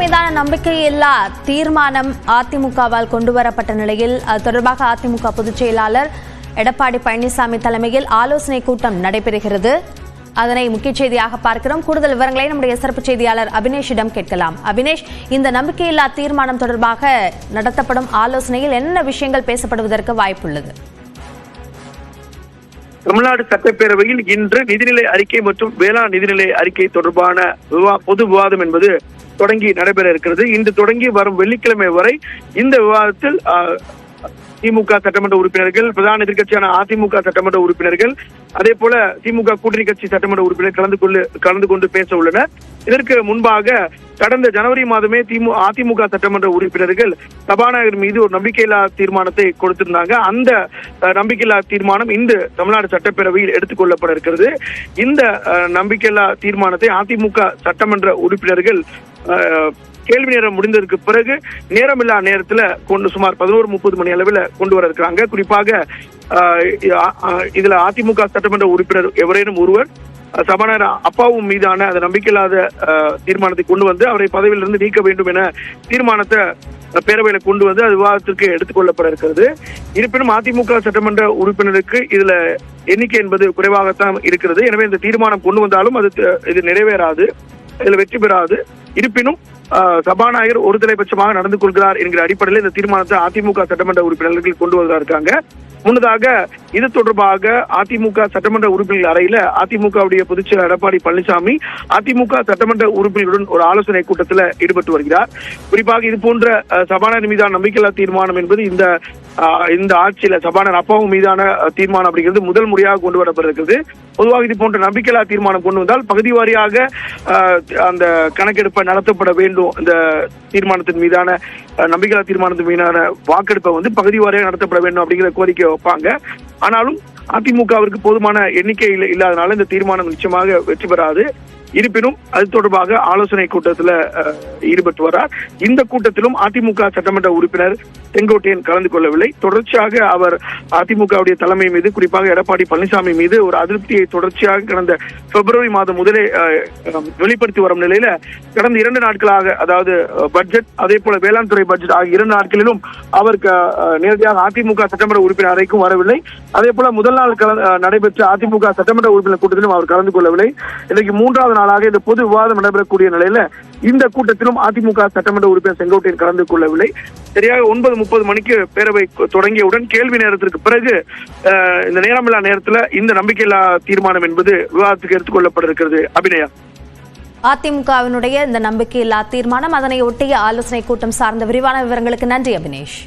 மீதான நம்பிக்கையில்லா தீர்மானம் அதிமுகவால் கொண்டுவரப்பட்ட நிலையில் அது தொடர்பாக அதிமுக பொதுச் செயலாளர் எடப்பாடி பழனிசாமி தலைமையில் ஆலோசனை கூட்டம் நடைபெறுகிறது. அதனை முக்கிய செய்தியாக பார்க்கிறோம். கூடுதல் விவரங்களை நம்முடைய சிறப்பு செய்தியாளர் அபினேஷிடம் கேட்கலாம். அபினேஷ் இந்த நம்பிக்கையில்லா தீர்மானம் தொடர்பாக நடத்தப்படும் ஆலோசனையில் என்னென்ன விஷயங்கள் பேசப்படுவதற்கு வாய்ப்புள்ளது? தமிழ்நாடு சட்டப்பேரவையில் இன்று நிதிநிலை அறிக்கை மற்றும் வேளாண் நிதிநிலை அறிக்கை தொடர்பான பொது விவாதம் என்பது தொடங்கி நடைபெற இருக்கிறது. இன்று தொடங்கி வரும் வெள்ளிக்கிழமை வரை இந்த விவாதத்தில் திமுக சட்டமன்ற உறுப்பினர்கள் பிரதான எதிர்கட்சியான அதிமுக சட்டமன்ற உறுப்பினர்கள் அதே போல திமுக கூட்டணி கட்சி சட்டமன்ற உறுப்பினர் கலந்து கொண்டு கலந்து கொண்டு பேச உள்ளனர். இதற்கு முன்பாக கடந்த ஜனவரி மாதமே திமு அதிமுக சட்டமன்ற உறுப்பினர்கள் சபாநாயகர் மீது ஒரு நம்பிக்கையில்லா தீர்மானத்தை கொடுத்திருந்தாங்க. அந்த நம்பிக்கையில்லா தீர்மானம் இன்று தமிழ்நாடு சட்டப்பேரவையில் எடுத்துக் கொள்ளப்பட இருக்கிறது. இந்த நம்பிக்கையில்லா தீர்மானத்தை அதிமுக சட்டமன்ற உறுப்பினர்கள் அஹ், கேள்வி நேரம் முடிந்ததற்கு பிறகு நேரமில்லா நேரத்துல கொண்டு சுமார் பதினோரு முப்பது மணி அளவில் கொண்டு வர இருக்கிறாங்க. குறிப்பாக இதுல அதிமுக சட்டமன்ற உறுப்பினர் எவரேனும் ஒருவர் சபாநாயகர் அப்பாவும் மீதான அந்த நம்பிக்கையில்லாத தீர்மானத்தை கொண்டு வந்து அவரை பதவியிலிருந்து நீக்க வேண்டும் என தீர்மானத்தை பேரவையில கொண்டு வந்து அது விவாதத்திற்கு எடுத்துக்கொள்ளப்பட இருக்கிறது இருப்பினும் அதிமுக சட்டமன்ற உறுப்பினருக்கு இதுல எண்ணிக்கை என்பது குறைவாகத்தான் இருக்கிறது. எனவே இந்த தீர்மானம் கொண்டு வந்தாலும் அது இது நிறைவேறாது. இதுல வெற்றி பெறாது. இருப்பினும் சபாநாயகர் ஒரு தலைபட்சமாக நடந்து கொள்கிறார் என்கிற அடிப்படையில் இந்த தீர்மானத்தை அதிமுக சட்டமன்ற உறுப்பினர்கள் கொண்டு வருவதா இருக்காங்க. முன்னதாக இது தொடர்பாக அதிமுக சட்டமன்ற உறுப்பினர் அறையில அதிமுகவுடைய பொதுச்செயலர் எடப்பாடி பழனிசாமி அதிமுக சட்டமன்ற உறுப்பினருடன் ஒரு ஆலோசனை கூட்டத்தில் ஈடுபட்டு வருகிறார். குறிப்பாக இது போன்ற சபாநாயகர் மீதான நம்பிக்கையில்லா தீர்மானம் என்பது இந்த இந்த ஆட்சியில சபாநாயகர் அப்பாவும் மீதான தீர்மானம் அப்படிங்கிறது முதல் முறையாக கொண்டு வரப்படுகிறது பொதுவாக இது போன்ற நம்பிக்கையில்லா தீர்மானம் கொண்டு வந்தால் பகுதி வாரியாக ஆஹ், அந்த கணக்கெடுப்பை நடத்தப்பட வேண்டும். இந்த தீர்மானத்தின் மீதான நம்பிக்கையில்லா தீர்மானத்தின் மீதான வாக்கெடுப்பை வந்து பகுதி வாரியாக நடத்தப்பட வேண்டும் அப்படிங்கிற கோரிக்கை வைப்பாங்க. ஆனாலும் அதிமுகவிற்கு போதுமான எண்ணிக்கை இல்லாதனால இந்த தீர்மானம் நிச்சயமாக வெற்றி பெறாது. இருப்பினும் அது தொடர்பாக ஆலோசனை கூட்டத்தில் ஈடுபட்டு வரார் இந்த கூட்டத்திலும் அதிமுக சட்டமன்ற உறுப்பினர் செங்கோட்டையன் கலந்து கொள்ளவில்லை. தொடர்ச்சியாக அவர் அதிமுகவுடைய தலைமை மீது குறிப்பாக எடப்பாடி பழனிசாமி மீது ஒரு அதிருப்தியை தொடர்ச்சியாக கடந்த பிப்ரவரி மாதம் முதலே வெளிப்படுத்தி வரும் நிலையில கடந்த இரண்டு நாட்களாக அதாவது பட்ஜெட் அதே போல வேளாண் துறை பட்ஜெட் ஆகிய இரண்டு நாட்களிலும் அவருக்கு நேரடியாக அதிமுக சட்டமன்ற உறுப்பினர் அறைக்கும் வரவில்லை. அதே போல முதல் நாள் நடைபெற்ற அதிமுக சட்டமன்ற உறுப்பினர் கூட்டத்திலும் அவர் கலந்து கொள்ளவில்லை. இன்றைக்கு மூன்றாவது நாளாக இந்த பொது விவாதம் நடைபெறக்கூடிய நிலையில இந்த கூட்டத்திலும் அதிமுக சட்டமன்ற உறுப்பினர் செங்கோட்டையன் கலந்து கொள்ளவில்லை. சரியாக ஒன்பது முப்பது மணிக்கு பேரவை தொடங்கியவுடன் கேள்வி நேரத்திற்கு பிறகு இந்த நேரமில்லா நேரத்துல இந்த நம்பிக்கையில்லா தீர்மானம் என்பது விவாதத்துக்கு எடுத்துக்கொள்ளப்பட இருக்கிறது அபிநயா. அதிமுகவினுடைய இந்த நம்பிக்கையில்லா தீர்மானம் அதனை ஒட்டிய ஆலோசனை கூட்டம் சார்ந்த விரிவான விவரங்களுக்கு நன்றி அபினேஷ்.